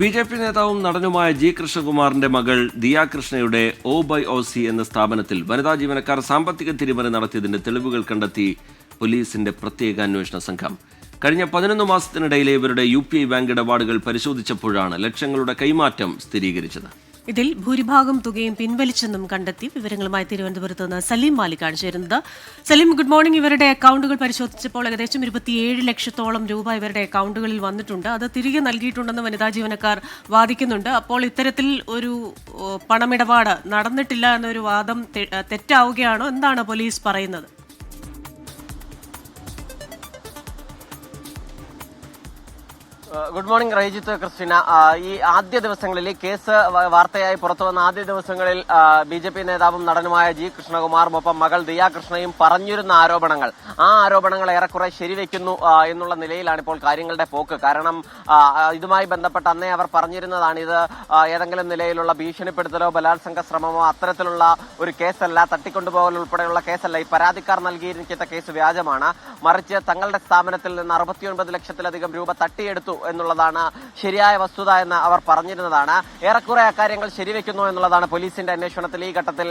B J P നേതാവും നടനുമായ G കൃഷ്ണകുമാറിന്റെ മകൾ ദിയ കൃഷ്ണയുടെ ഒ ബൈ ഒ സി എന്ന സ്ഥാപനത്തിൽ വനിതാ ജീവനക്കാർ സാമ്പത്തിക തിരിമറി നടത്തിയതിന്റെ തെളിവുകൾ കണ്ടെത്തി പോലീസിന്റെ പ്രത്യേക അന്വേഷണ സംഘം. കഴിഞ്ഞ പതിനൊന്ന് മാസത്തിനിടയിലെ ഇവരുടെ യു പി ഐ ബാങ്ക് ഇടപാടുകൾ പരിശോധിച്ചപ്പോഴാണ് ലക്ഷങ്ങളുടെ കൈമാറ്റം സ്ഥിരീകരിച്ചത്. ഇതിൽ ഭൂരിഭാഗം തുകയും പിൻവലിച്ചെന്നും കണ്ടെത്തി വിവരങ്ങളുമായി തിരുവനന്തപുരത്ത് നിന്ന് സലീം മാലിക്കാണ് ചേരുന്നത്. സലീം ഗുഡ് മോർണിംഗ് ഇവരുടെ അക്കൗണ്ടുകൾ പരിശോധിച്ചപ്പോൾ ഏകദേശം ഇരുപത്തിയേഴ് ലക്ഷത്തോളം രൂപ ഇവരുടെ അക്കൗണ്ടുകളിൽ വന്നിട്ടുണ്ട്. അത് തിരികെ നൽകിയിട്ടുണ്ടെന്ന് വനിതാ ജീവനക്കാർ വാദിക്കുന്നുണ്ട്. അപ്പോൾ ഇത്തരത്തിൽ ഒരു പണമിടപാട് നടന്നിട്ടില്ല എന്നൊരു വാദം തെറ്റാവുകയാണോ? എന്താണ് പോലീസ് പറയുന്നത്? Good morning Raijith Christina. ഈ ആദ്യ ദിവസങ്ങളിൽ കേസ് വാർത്തയായി പുറത്തു വന്ന ആദ്യ ദിവസങ്ങളിൽ ബി ജെ പി നേതാവും നടനുമായ ജി കൃഷ്ണകുമാറും ഒപ്പം മകൾ ദിയാ കൃഷ്ണയും പറഞ്ഞിരുന്ന ആരോപണങ്ങൾ. ആ ആരോപണങ്ങൾ ഏറെക്കുറെ ശരിവെക്കുന്നു എന്നുള്ള നിലയിലാണ് ഇപ്പോൾ കാര്യങ്ങളുടെ പോക്ക്. കാരണം ഇതുമായി ബന്ധപ്പെട്ട് അന്നേ അവർ പറഞ്ഞിരുന്നതാണ് ഇത് ഏതെങ്കിലും നിലയിലുള്ള ഭീഷണിപ്പെടുത്തലോ ബലാത്സംഗ ശ്രമമോ അത്തരത്തിലുള്ള ഒരു കേസല്ല തട്ടിക്കൊണ്ടുപോകൽ ഉൾപ്പെടെയുള്ള കേസല്ല. ഈ പരാതിക്കാർ നൽകിയിരിക്കുന്ന കേസ് വ്യാജമാണ്. മറിച്ച് തങ്ങളുടെ സ്ഥാപനത്തിൽ നിന്ന് അറുപത്തിയൊൻപത് ലക്ഷത്തിലധികം രൂപ തട്ടിയെടുത്തു. എന്നുള്ളതാണ് ശരിയായ വസ്തുത എന്ന് അവർ പറഞ്ഞിരുന്നതാണ്. ഏറെക്കുറെ അക്കാര്യങ്ങൾ ശരിവെക്കുന്നു എന്നുള്ളതാണ് പോലീസിന്റെ അന്വേഷണത്തിൽ ഈ ഘട്ടത്തിൽ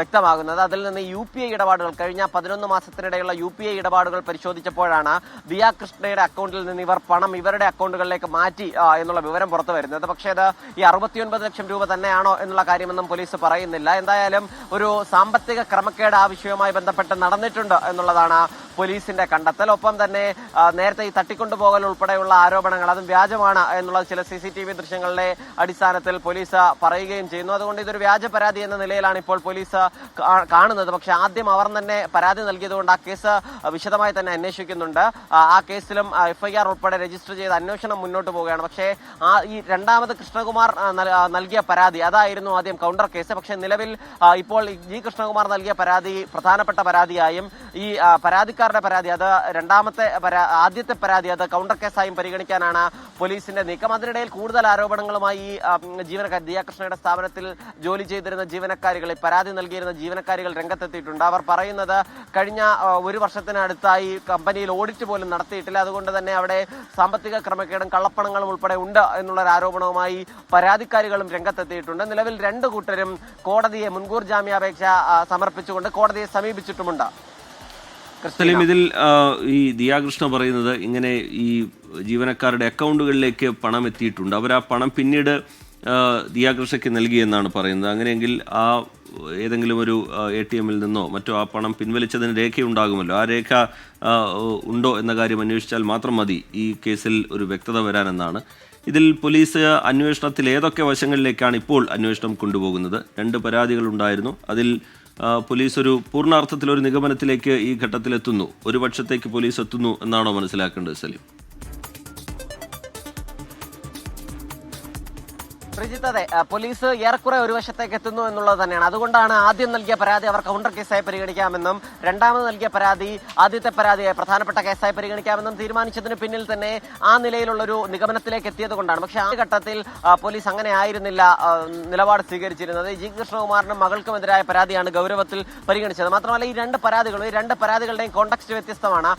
വ്യക്തമാകുന്നത്. അതിൽ നിന്ന് യു പി ഐ ഇടപാടുകൾ കഴിഞ്ഞ പതിനൊന്ന് മാസത്തിനിടെയുള്ള യു പി ഐ ഇടപാടുകൾ പരിശോധിച്ചപ്പോഴാണ് ദിയ കൃഷ്ണയുടെ അക്കൗണ്ടിൽ നിന്ന് ഇവർ പണം ഇവരുടെ അക്കൗണ്ടുകളിലേക്ക് മാറ്റി എന്നുള്ള വിവരം പുറത്തു വരുന്നത്. പക്ഷേ അത് ഈ അറുപത്തിയൊൻപത് ലക്ഷം രൂപ തന്നെയാണോ എന്നുള്ള കാര്യമൊന്നും പോലീസ് പറയുന്നില്ല. എന്തായാലും ഒരു സാമ്പത്തിക ക്രമക്കേട് ആ വിഷയവുമായി ബന്ധപ്പെട്ട് നടന്നിട്ടുണ്ട് എന്നുള്ളതാണ് പോലീസിന്റെ കണ്ടെത്തൽ. ഒപ്പം തന്നെ നേരത്തെ ഈ തട്ടിക്കൊണ്ടുപോകൽ ഉൾപ്പെടെയുള്ള ആരോപണങ്ങൾ അതും വ്യാജമാണ് എന്നുള്ളത് ചില സി സി ടി വി ദൃശ്യങ്ങളുടെ അടിസ്ഥാനത്തിൽ പോലീസ് പറയുകയും ചെയ്യുന്നു. അതുകൊണ്ട് ഇതൊരു വ്യാജ പരാതി എന്ന നിലയിലാണ് ഇപ്പോൾ പോലീസ് കാണുന്നത്. പക്ഷെ ആദ്യം അവർ തന്നെ പരാതി നൽകിയതുകൊണ്ട് ആ കേസ് വിശദമായി തന്നെ അന്വേഷിക്കുന്നുണ്ട്. ആ, കേസിലും എഫ്ഐആർ ഉൾപ്പെടെ രജിസ്റ്റർ ചെയ്ത് അന്വേഷണം മുന്നോട്ട് പോവുകയാണ്. പക്ഷേ ആ ഈ രണ്ടാമത് കൃഷ്ണകുമാർ നൽകിയ പരാതി അതായിരുന്നു ആദ്യം കൗണ്ടർ കേസ്. പക്ഷെ നിലവിൽ ഇപ്പോൾ ജി കൃഷ്ണകുമാർ നൽകിയ പരാതി പ്രധാനപ്പെട്ട പരാതിയായും ഈ ആ, പരാതിക്കാരുടെ പരാതി അത് രണ്ടാമത്തെ ആദ്യത്തെ പരാതി അത് കൗണ്ടർ കേസായും പരിഗണിക്കാനാണ് പോലീസിന്റെ നീക്കം. അതിനിടയിൽ കൂടുതൽ ആരോപണങ്ങളുമായി ജീവനക്കാർ ദിയാകൃഷ്ണയുടെ സ്ഥാപനത്തിൽ ജോലി ചെയ്തിരുന്ന ജീവനക്കാരികൾ പരാതി നൽകിയിരുന്ന ജീവനക്കാരികൾ രംഗത്തെത്തിയിട്ടുണ്ട്. അവർ പറയുന്നത് കഴിഞ്ഞ ഒരു വർഷത്തിനടുത്തായി കമ്പനിയിൽ ഓഡിറ്റ് പോലും നടത്തിയിട്ടില്ല. അതുകൊണ്ട് തന്നെ അവിടെ സാമ്പത്തിക ക്രമക്കേടും കള്ളപ്പണങ്ങളും ഉൾപ്പെടെ ഉണ്ട് എന്നുള്ള ഒരു ആരോപണവുമായി പരാതിക്കാരികളും രംഗത്തെത്തിയിട്ടുണ്ട്. നിലവിൽ രണ്ട് കൂട്ടരും കോടതിയെ മുൻകൂർ ജാമ്യാപേക്ഷ സമർപ്പിച്ചുകൊണ്ട് കോടതിയെ സമീപിച്ചിട്ടുമുണ്ട്. സലീം ഇതിൽ ഈ ദിയാകൃഷ്ണ പറയുന്നത് ഇങ്ങനെ ഈ ജീവനക്കാരുടെ അക്കൗണ്ടുകളിലേക്ക് പണം എത്തിയിട്ടുണ്ട്. അവർ ആ പണം പിന്നീട് ദിയാകൃഷ്ണയ്ക്ക് നൽകിയെന്നാണ് പറയുന്നത്. അങ്ങനെയെങ്കിൽ ആ ഏതെങ്കിലും ഒരു എ ടി എമ്മിൽ നിന്നോ മറ്റോ ആ പണം പിൻവലിച്ചതിന് രേഖയുണ്ടാകുമല്ലോ. ആ രേഖ ഉണ്ടോ എന്ന കാര്യം അന്വേഷിച്ചാൽ മാത്രം മതി ഈ കേസിൽ ഒരു വ്യക്തത വരാനെന്നാണ്. ഇതിൽ പോലീസ് അന്വേഷണത്തിൽ ഏതൊക്കെ വശങ്ങളിലേക്കാണ് ഇപ്പോൾ അന്വേഷണം കൊണ്ടുപോകുന്നത്? രണ്ട് പരാതികളുണ്ടായിരുന്നു. അതിൽ പോലീസ് ഒരു പൂർണാർത്ഥത്തിൽ ഒരു നിഗമനത്തിലേക്ക് ഈ ഘട്ടത്തിൽ എത്തുന്നു ഒരു പക്ഷത്തേക്ക് പോലീസ് എത്തുന്നു എന്നാണോ മനസ്സിലാക്കേണ്ടത് സലീം? ശ്രീജിത്ത് അതെ പോലീസ് ഏറെക്കുറെ ഒരു വശത്തേക്ക് എത്തുന്നു എന്നുള്ളത് തന്നെയാണ്. അതുകൊണ്ടാണ് ആദ്യം നൽകിയ പരാതി അവർ കൗണ്ടർ കേസായി പരിഗണിക്കാമെന്നും രണ്ടാമത് നൽകിയ പരാതി ആദ്യത്തെ പരാതിയെ പ്രധാനപ്പെട്ട കേസായി പരിഗണിക്കാമെന്നും തീരുമാനിച്ചതിന് പിന്നിൽ തന്നെ ആ നിലയിലുള്ള ഒരു നിഗമനത്തിലേക്ക് എത്തിയത് കൊണ്ടാണ്. പക്ഷേ ആ ഘട്ടത്തിൽ പോലീസ് അങ്ങനെ ആയിരുന്നില്ല നിലപാട് സ്വീകരിച്ചിരുന്നത്. ജി. കൃഷ്ണകുമാറിനും മകൾക്കുമെതിരായ പരാതിയാണ് ഗൗരവത്തിൽ പരിഗണിച്ചത്. മാത്രമല്ല ഈ രണ്ട് പരാതികളും ഈ രണ്ട് പരാതികളുടെയും കോണ്ടക്സ്റ്റ് വ്യത്യസ്തമാണ്.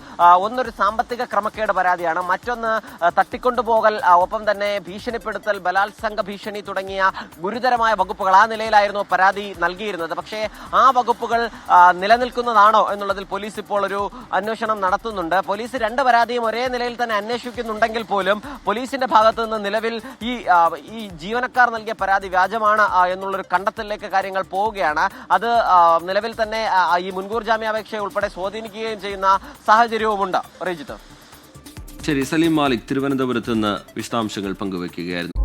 ഒന്നൊരു സാമ്പത്തിക ക്രമക്കേട് പരാതിയാണ് മറ്റൊന്ന് തട്ടിക്കൊണ്ടുപോകൽ ഒപ്പം തന്നെ ഭീഷണിപ്പെടുത്തൽ ബലാത്സംഗ ഭീഷണി തുടങ്ങിയ ഗുരുതരമായ വകുപ്പുകൾ ആ നിലയിലായിരുന്നു പരാതി നൽകിയിരുന്നത്. പക്ഷേ ആ വകുപ്പുകൾ നിലനിൽക്കുന്നതാണോ എന്നുള്ളതിൽ പോലീസ് ഇപ്പോൾ ഒരു അന്വേഷണം നടത്തുന്നുണ്ട്. പോലീസ് രണ്ട് പരാതിയും ഒരേ നിലയിൽ തന്നെ അന്വേഷിക്കുന്നുണ്ടെങ്കിൽ പോലും പോലീസിന്റെ ഭാഗത്തു നിന്ന് നിലവിൽ ഈ ഈ ജീവനക്കാർ നൽകിയ പരാതി വ്യാജമാണ് എന്നുള്ളൊരു കണ്ടെത്തലിലേക്ക് കാര്യങ്ങൾ പോവുകയാണ്. അത് നിലവിൽ തന്നെ ഈ മുൻകൂർ ജാമ്യാപേക്ഷ ഉൾപ്പെടെ സ്വാധീനിക്കുകയും ചെയ്യുന്ന സാഹചര്യവുമുണ്ട്. റീജിത്ത്. ശരി സലീം മാലിക് തിരുവനന്തപുരത്ത് നിന്ന് വിശദാംശങ്ങൾ പങ്കുവയ്ക്കുകയായിരുന്നു.